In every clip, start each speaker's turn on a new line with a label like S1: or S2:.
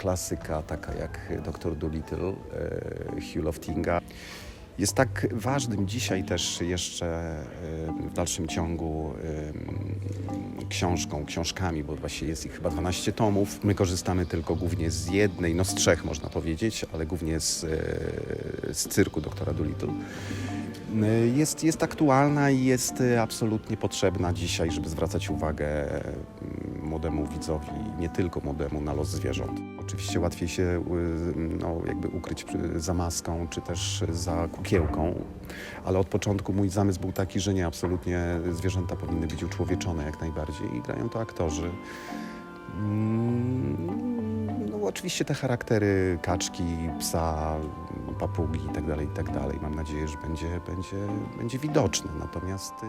S1: klasyka, taka jak Dr. Dolittle e, Hugh Loftinga. Jest tak ważnym dzisiaj też jeszcze e, w dalszym ciągu książką, książkami, bo właśnie jest ich chyba 12 tomów. My korzystamy tylko głównie z jednej, no z trzech można powiedzieć, ale głównie z, e, z cyrku doktora Dolittle. E, Jest, jest aktualna i jest absolutnie potrzebna dzisiaj, żeby zwracać uwagę młodemu widzowi, nie tylko młodemu, na los zwierząt. Oczywiście łatwiej się y, no, jakby ukryć przy- za maską, czy też za kukiełką, ale od początku mój zamysł był taki, że nie, absolutnie zwierzęta powinny być uczłowieczone jak najbardziej i grają to aktorzy. Mm, No oczywiście te charaktery kaczki, psa, papugi i tak dalej, i tak. Mam nadzieję, że będzie, będzie, będzie widoczne. Natomiast y,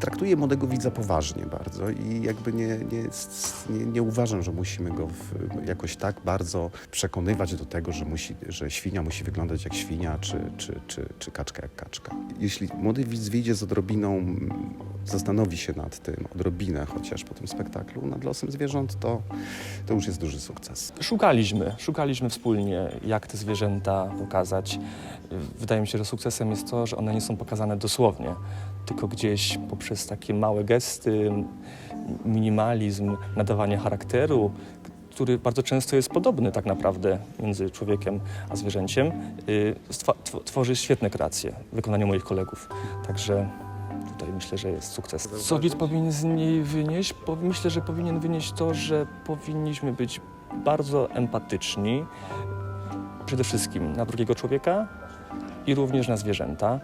S1: traktuję młodego widza poważnie bardzo i jakby nie, nie, nie, nie uważam, że musimy go w, jakoś tak bardzo przekonywać do tego, że, musi, że świnia musi wyglądać jak świnia, czy, czy, czy, czy kaczka jak kaczka. Jeśli młody widz wyjdzie z odrobiną, zastanowi się nad tym odrobinę chociaż po tym spektaklu, nad losem zwierząt, to, to już jest duży sukces.
S2: Szukaliśmy, szukaliśmy wspólnie, jak te zwierzęta pokazać. Wydaje mi się, że sukcesem jest to, że one nie są pokazane dosłownie, tylko gdzieś poprzez takie małe gesty, minimalizm, nadawanie charakteru, który bardzo często jest podobny tak naprawdę między człowiekiem a zwierzęciem, y, tworzy świetne kreacje w wykonaniu moich kolegów. Także tutaj myślę, że jest sukces. Co widz powinien z niej wynieść? Myślę, że powinien wynieść to, że powinniśmy być bardzo empatyczni przede wszystkim na drugiego człowieka i również na zwierzęta.